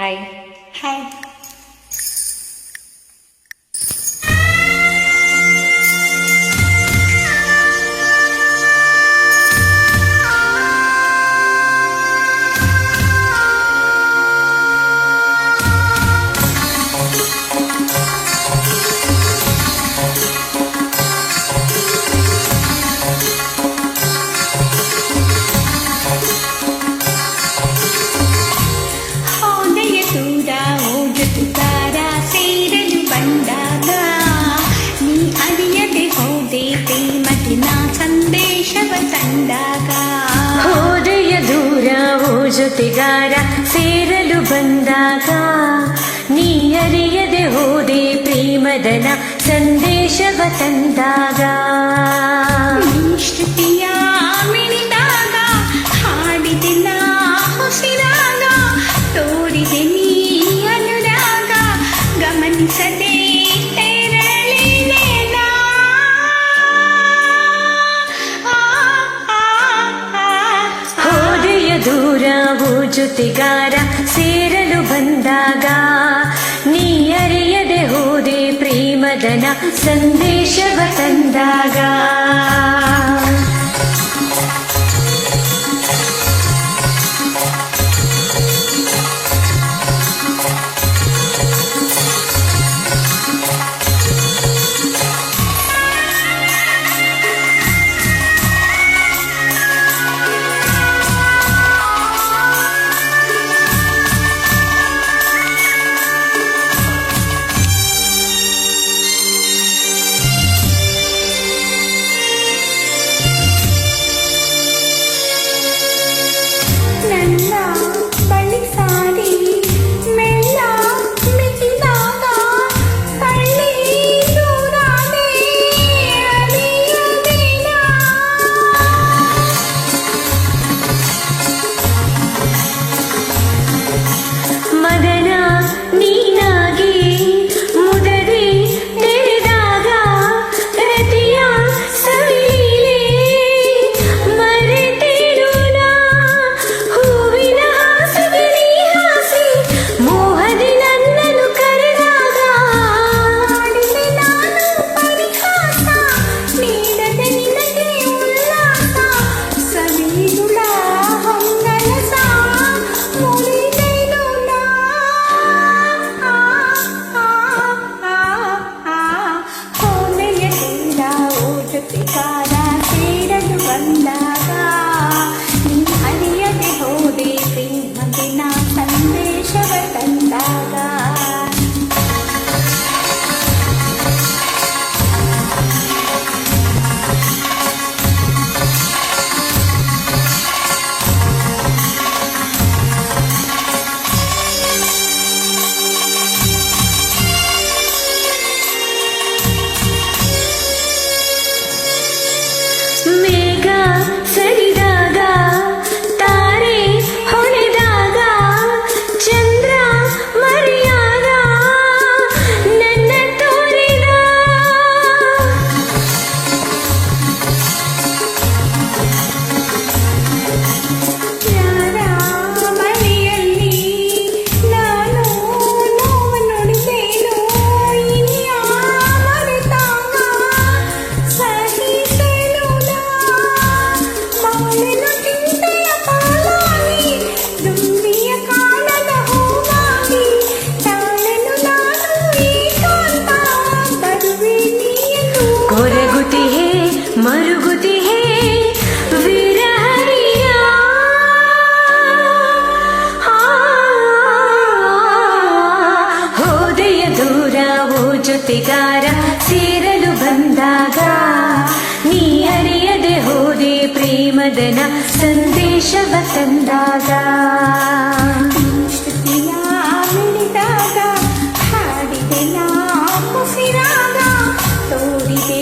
Hi. Hi. ಜೊತೆಗಾರ ಸೇರಲು ಬಂದಾಗ ನೀ ಅರಿಯದೆ ಹೋದೆ ಪ್ರೇಮದನ ಸಂದೇಶವ ತಂದಾಗ ಶ್ರುತಿಯ ಮಿಣಿದ ಜೊತೆಗಾರ ಸೇರಲು ಬಂದಾಗ ನೀ ಅರಿಯದೆ ಹೋದೆ ಪ್ರೇಮದನ ಸಂದೇಶವ ತಂದಾಗ. ಜೊತೆಗಾರ ಸೇರಲು ಬಂದಾಗ ನೀ ಅರಿಯದೆ ಹೋದೆ ಪ್ರೇಮದನ ಸಂದೇಶವ ತಂದಾಗ. ತೋರಿದೆ